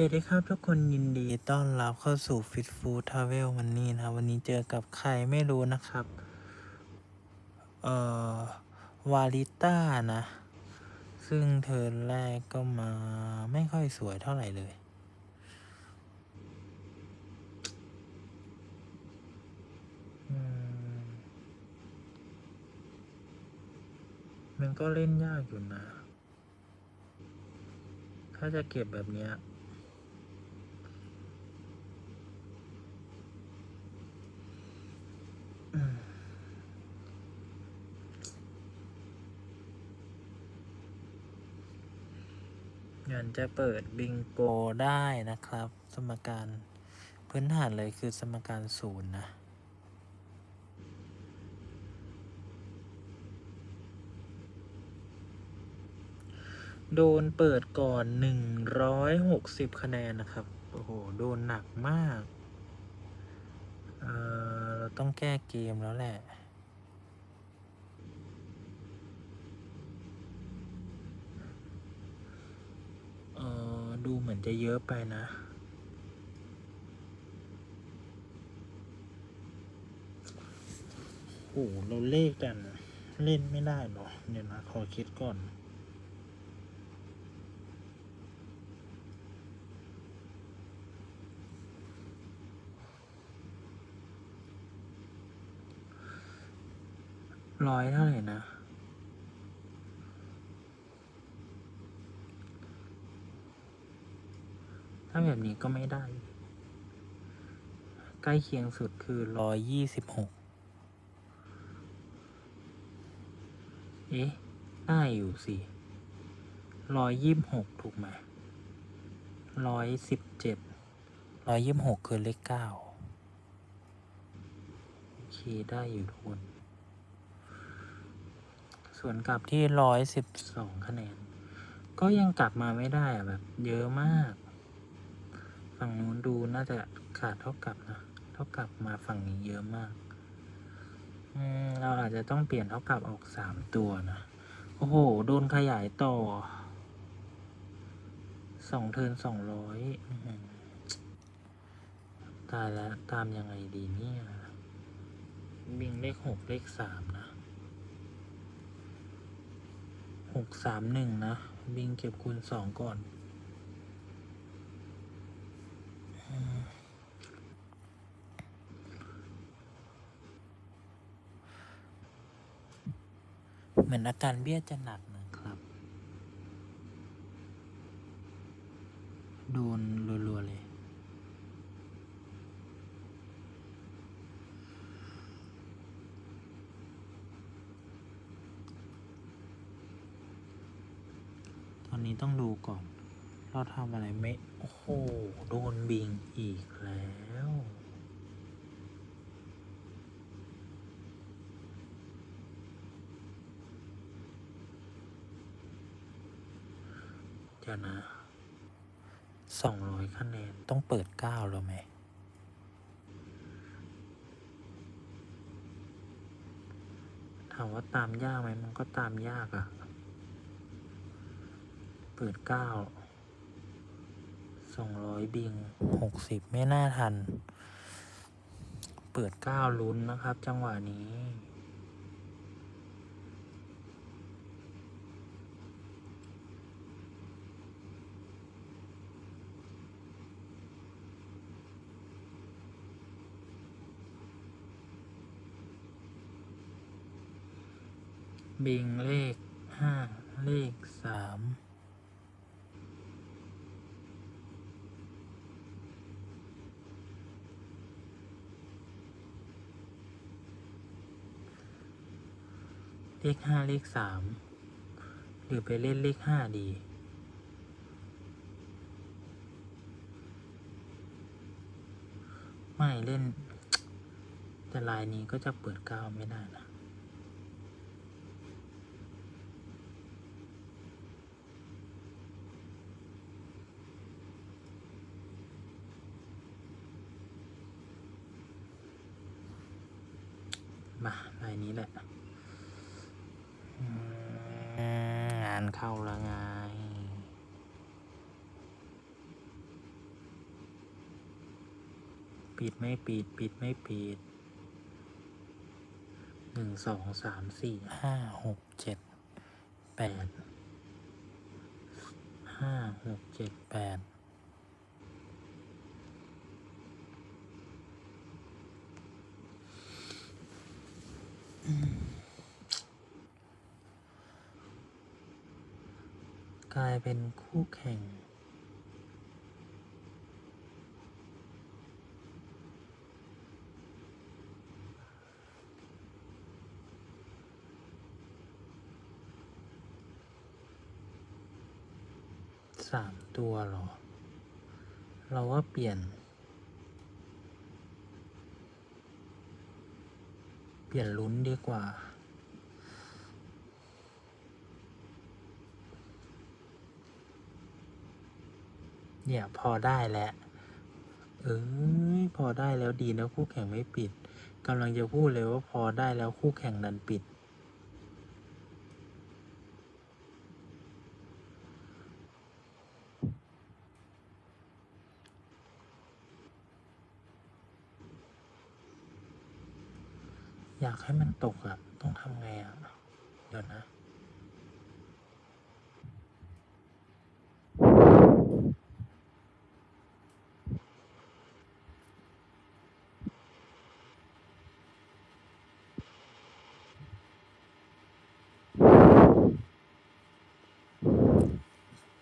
สวัสดีครับทุกคนยินดีต้อนรับเข้าสู่ Fit Food Travel วันนี้นะครับ วันนี้เจอกับใครไม่รู้นะครับ เอ่อ วาลิต้านะ ซึ่งเทิร์นแรกก็มาไม่ค่อยสวยเท่าไหร่เลย มันก็เล่นยากอยู่นะ ถ้าจะเก็บแบบเนี้ย งั้นจะเปิดบิงโกได้นะครับ สมการพื้นฐานเลยคือสมการศูนย์นะ โดนเปิดก่อนหนึ่งร้อยหกสิบคะแนนนะครับ โอ้โห โดนหนักมาก เอ่อ เราต้องแก้เกมแล้วแหละ เอ่อ ดูเหมือนจะเยอะไปนะ โอ้เราเลขกัน เล่นไม่ได้หรอ เดี๋ยวนะ ขอคิดก่อน ร้อยเท่าไหร่นะาแบบนี้ก็ไม่ได้ ใกล้เคียงสุดคือร้อยยี่สิบหกเอ๊ะ ได้อยู่สิร้อยยี่สิบหกถูกไหมร้อยสิบเจ็ดร้อยยี่สิบหกคือเลขเก้าโอเค ได้อยู่ทุกคน ส่วนกลับที่ร้อยสิบสองคะแนน ก็ยังกลับมาไม่ได้อะแบบ เยอะมาก ฝั่งนู้นดูน่าจะขาดเท่ากับนะ เท่ากับมาฝั่งนี้เยอะมาก อืม เราอาจจะต้องเปลี่ยนเท่ากับออกสามตัวนะ โอ้โห โดนขยายต่อ สองเทินสองร้อยตายแล้ว ตามยังไงดีเนี่ยบิงเลขหกเลขสามนะหกสามหนึ่งนะ บิงเก็บคูณสองก่อนอืม เหมือนอาการเบี้ยจะหนักนะครับ โดนรัวๆเลย ตอนนี้ต้องดูก่อน เราทำอะไรไม่ โอ้โห โดนบิงอีกแล้ว เดี๋ยวนะสองร้อยคะแนน ต้องเปิดเก้าแล้วไหม ถามว่าตามยากไหม มันก็ตามยากอะเปิดเก้าสองร้อยบิงหกสิบไม่น่าทัน เปิดเก้าลุ้นนะครับ จังหวะนี้ บิงเลขห้าเลขสามเลขห้าเลขสามหรือไปเล่นเลขห้าดี ไม่เล่น แต่ลายนี้ก็จะเปิดเก้าไม่ได้นะายนี้แหละงานเข้าละไงปิดไม่ปิด ปิดไม่ปิดหนึ่งสองสามสี่ห้าหกเจ็ดแปดห้าหกเจ็ดแปด กลายเป็นคู่แข่ง สามตัวหรอ เราว่าเปลี่ยน เปลี่ยนลุ้นดีกว่า เนี่ย พอได้แล้ว เอ้ย พอได้แล้วดีนะคู่แข่งไม่ปิดกำลังจะพูดเลยว่าพอได้แล้วคู่แข่งดันปิด ให้มันตกอะต้องทำไงอะเดี๋ยวนะ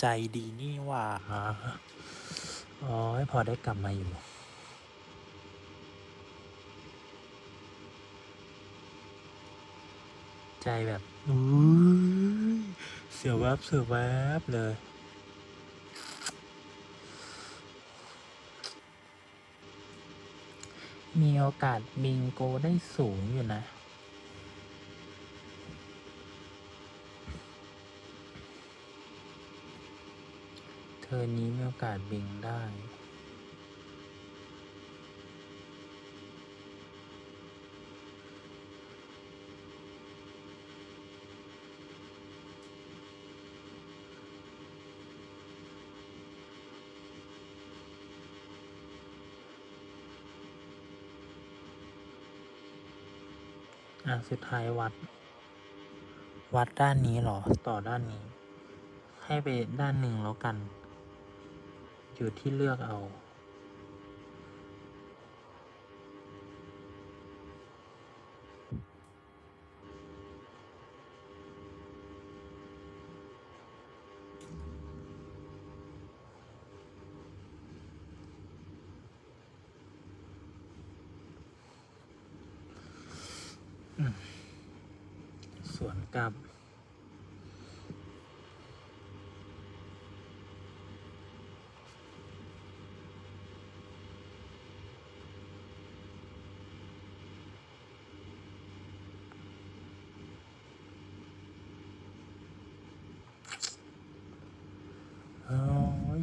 ใจดีนี่หว่าอ๋อพอได้กลับมาอยู่ ใจแบบอุ้ยเสียวแวบเสียวแวบเลย มีโอกาสบิงโกได้สูงอยู่นะเธอนี้มีโอกาสบิงได้ สุดท้ายวัด วัดด้านนี้เหรอ ต่อด้านนี้ ให้ไปด้านหนึ่งแล้วกัน อยู่ที่เลือกเอา สวนกลับ อ๋อ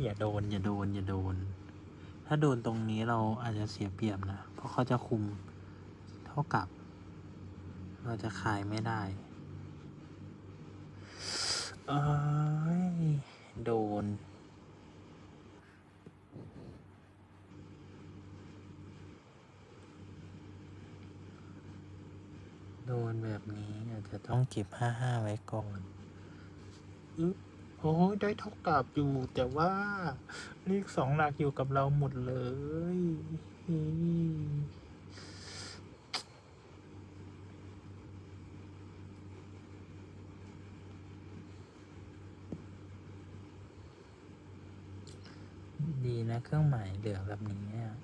อย่าโดน อย่าโดน อย่าโดน ถ้าโดนตรงนี้เราอาจจะเสียเปรียบนะ เพราะเขาจะคุมเท่ากับ เราจะขายไม่ได้เอ้ยโดน โดนแบบนี้อาจจะต้องเก็บห้าห้าไว้ก่อนอึ๊บ อ้ยได้เท่ากับอยู่ แต่ว่าเลขสองหลักอยู่กับเราหมดเลยดีนะเครื่องหมายเหลือแบบนี้อะ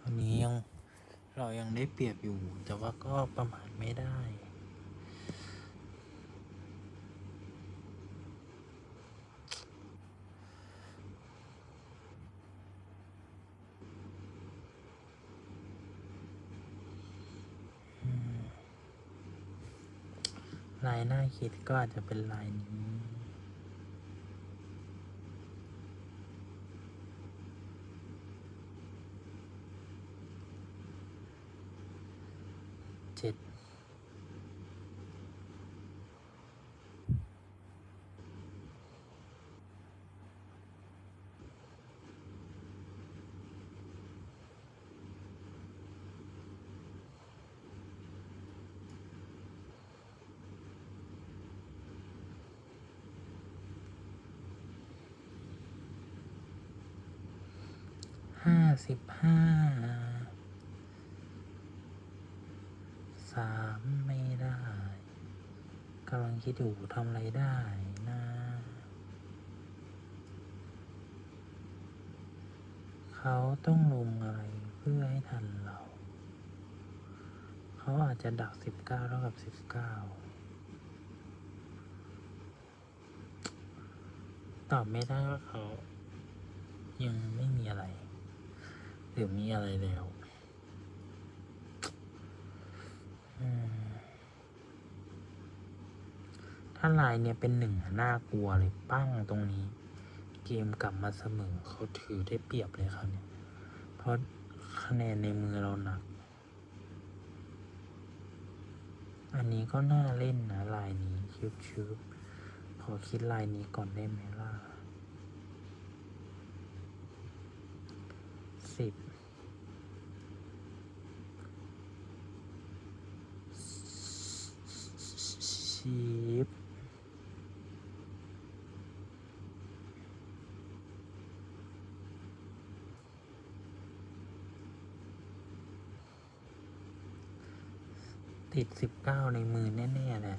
วันนี้ยัง เรายังได้เปรียบอยู่ แต่ว่าก็ประมาทไม่ได้ลายหน้าคิดก็อาจจะเป็นลายนี้ จ็ห้าสิบห้า ไม่ได้กำลังคิดอยู่ทำอะไรได้นะเขาต้องลงอะไรเพื่อให้ทันเรา เขาอาจจะดักสิบเก้าเท่ากับสิบเก้าตอบไม่ได้ว่าเขายังไม่มีอะไร หรือมีอะไรแล้ว อืม ถ้าลายเนี่ยเป็นหนึ่งน่ากลัวเลยปั้งตรงนี้ เกมกลับมาเสมอเขาถือได้เปรียบเลยครับเนี่ย เพราะคะแนนในมือเราหนัก อันนี้ก็น่าเล่นนะลายนี้ชิบชิบขอคิดลายนี้ก่อนได้ไหมล่ะสิบ ชีฟติดสิบเก้าในมือแน่ๆแหละ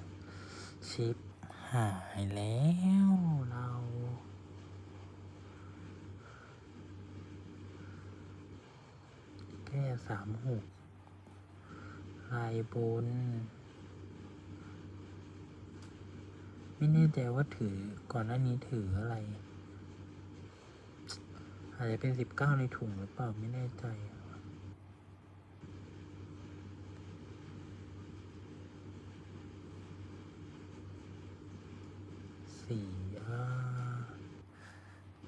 ชิปหายแล้วเราแค่สามหกลายบน ไม่แน่ใจว่าถือก่อนหน้านี้ถืออะไรอาจจะเป็นสิบเก้าในถุงหรือเปล่าไม่แน่ใจสี่ห้า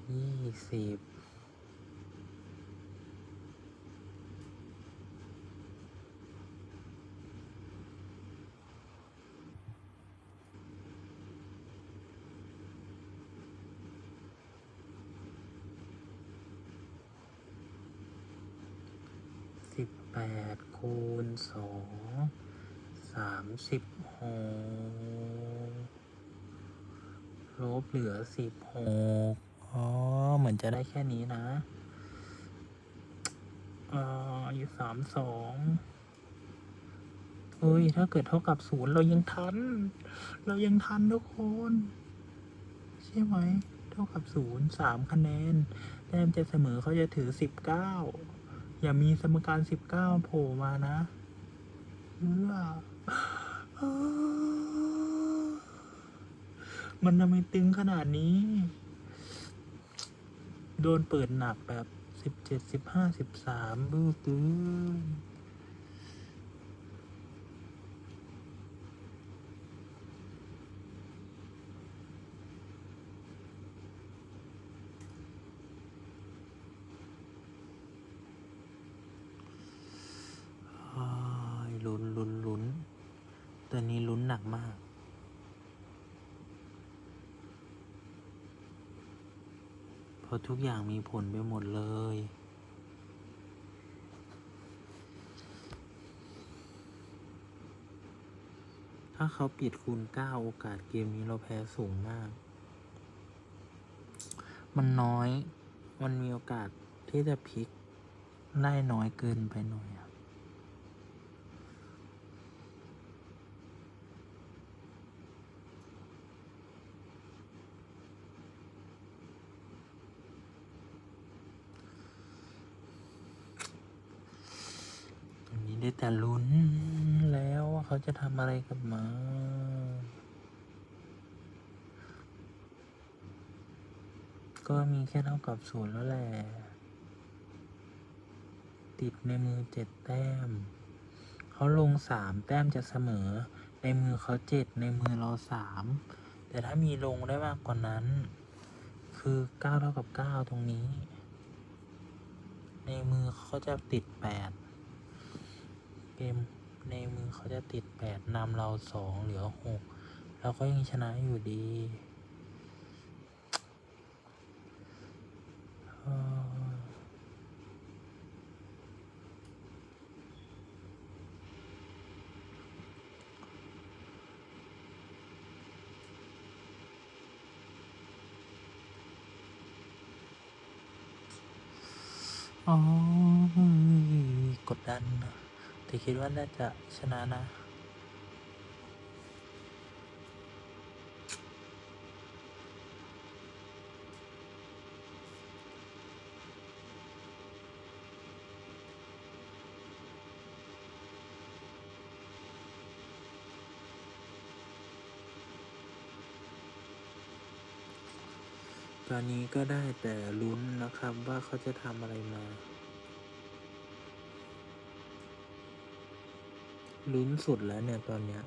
ยี่สิบ ดคูณสองสามสิบหกลบเหลือสิบหกอ๋อ เหมือนจะได้แค่นี้นะอ่าอายุสามสองเฮ้ย ถ้าเกิดเท่ากับศูนย์เรายังทัน เรายังทันทุกคน ใช่ไหม เท่ากับศูนย์สามคะแนนแต้มจะเสมอเขาจะถือสิบเก้า อย่ามีสมการสิบเก้าโผล่มานะเรื่อมันทำไมตึงขนาดนี้ โดนเปิดหนักแบบสิบเจ็ดสิบห้าสิบสามบื้อตื้นอ้ายลุ้นลุ้นลุ้นตัวนี้ลุ้นหนักมาก เพราะทุกอย่างมีผลไปหมดเลย ถ้าเขาปิดคูณเก้าโอกาสเกมนี้เราแพ้สูงมาก มันน้อย มันมีโอกาสที่จะพลิกได้น้อยเกินไปหน่อยอะตอนนี้ ได้แต่ลุ้นแล้วว่าเขาจะทำอะไรกับหมาก็มีแค่เท่ากับศูนย์แล้วแหละ ติดในมือเจ็ดแต้ม เขาลงสามแต้มจะเสมอ ในมือเขาเจ็ดในมือเราสามแต่ถ้ามีลงได้มากกว่านั้น คือเก้าเท่ากับเก้าตรงนี้ ในมือเขาจะติดแปด เกมในมือเขาจะติดแปดนำเราสองเหลือหกเราก็ยังชนะอยู่ดีอ๋อกดดันนะ แต่คิดว่าน่าจะชนะนะ ตอนนี้ก็ได้แต่ลุ้นนะครับว่าเขาจะทำอะไรมา ลุ้นสุดแล้วเนี่ยตอนเนี้ย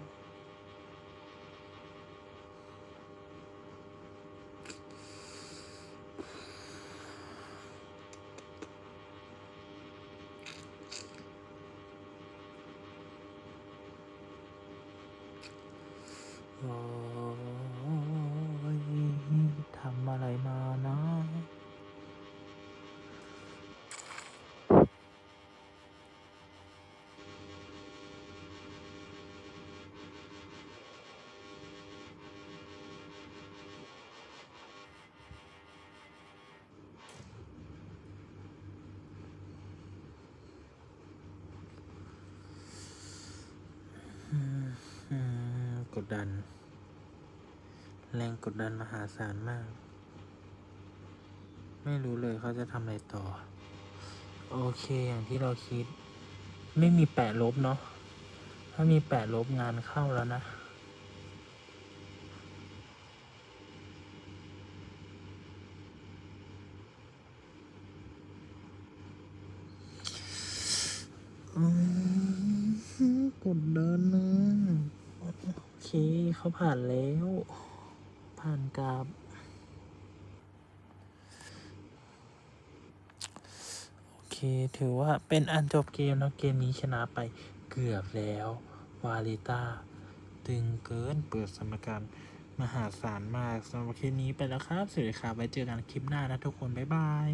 ดัน แรงกดดันมหาศาลมาก ไม่รู้เลยเขาจะทำอะไรต่อ โอเคอย่างที่เราคิด ไม่มีแปะลบเนาะ ถ้ามีแปะลบงานเข้าแล้วนะ อืมกดดันนะโอ เคเขาผ่านแล้ว ผ่านกับโอเค ถือว่าเป็นอันจบเกมแล้วเกมนี้ชนะไปเกือบแล้ว วาลิต้า ตึงเกินเปิดสมการมหาศาลมากสำหรับคลิปนี้ไปแล้วครับ สวัสดีครับไว้เจอกันคลิปหน้านะทุกคน บ๊ายบาย